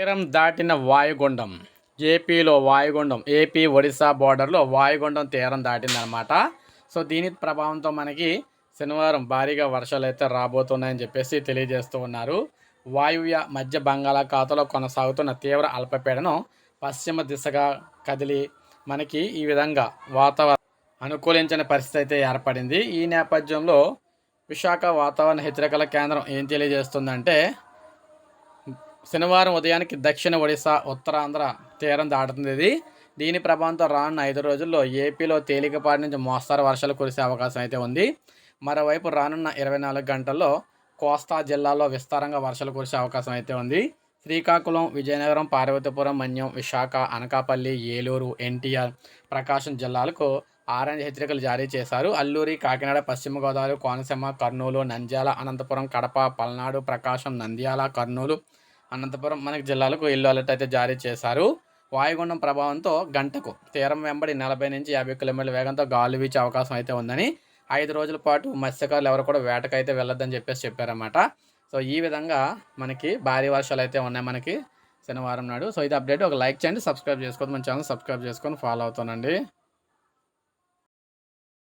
తీరం దాటిన వాయుగుండం. ఏపీలో వాయుగుండం ఏపీ ఒడిశా బార్డర్లో వాయుగుండం తీరం దాటిందనమాట సో దీని ప్రభావంతో మనకి శనివారం భారీగా వర్షాలు అయితే రాబోతున్నాయని చెప్పేసి తెలియజేస్తూ ఉన్నారు. వాయువ్య మధ్య బంగాళాఖాతంలో కొనసాగుతున్న తీవ్ర అల్పపీడనం పశ్చిమ దిశగా కదిలి మనకి ఈ విధంగా వాతావరణం అనుకూలించని పరిస్థితి అయితే ఏర్పడింది. ఈ నేపథ్యంలో విశాఖ వాతావరణ హెచ్చరికల కేంద్రం ఏం తెలియజేస్తుందంటే శనివారం ఉదయానికి దక్షిణ ఒడిశా ఉత్తరాంధ్ర తీరం దాటుతుంది ఇది దీని ప్రభావంతో రానున్న ఐదు రోజుల్లో ఏపీలో తేలికపాటి నుంచి మోస్తారు వర్షాలు కురిసే అవకాశం అయితే ఉంది. మరోవైపు రానున్న ఇరవై నాలుగు గంటల్లో కోస్తా జిల్లాలో విస్తారంగా వర్షాలు కురిసే అవకాశం అయితే ఉంది. శ్రీకాకుళం విజయనగరం పార్వతీపురం మన్యం విశాఖ అనకాపల్లి ఏలూరు ఎన్టీఆర్ ప్రకాశం జిల్లాలకు ఆరెంజ్ హెచ్చరికలు జారీ చేశారు. అల్లూరి కాకినాడ పశ్చిమ గోదావరి కోనసీమ కర్నూలు నంద్యాల అనంతపురం కడప పల్నాడు ప్రకాశం నంద్యాల కర్నూలు అనంతపురం మనకి జిల్లాలకు ఇల్లు అలర్ట్ అయితే జారీ చేశారు. వాయుగుండం ప్రభావంతో గంటకు తీరం వెంబడి నలభై నుంచి యాభై కిలోమీటర్ల వేగంతో గాలు వీచే అవకాశం అయితే ఉందని ఐదు రోజుల పాటు మత్స్యకారులు ఎవరు కూడా వేటకైతే వెళ్ళొద్దని చెప్పేసి చెప్పారన్నమాట. సో ఈ విధంగా మనకి భారీ వర్షాలు అయితే ఉన్నాయి మనకి శనివారం నాడు. సో ఇది అప్డేట్. ఒక లైక్ చేయండి సబ్స్క్రైబ్ చేసుకోవద్దు. మన ఛానల్ సబ్స్క్రైబ్ చేసుకొని ఫాలో అవుతానండి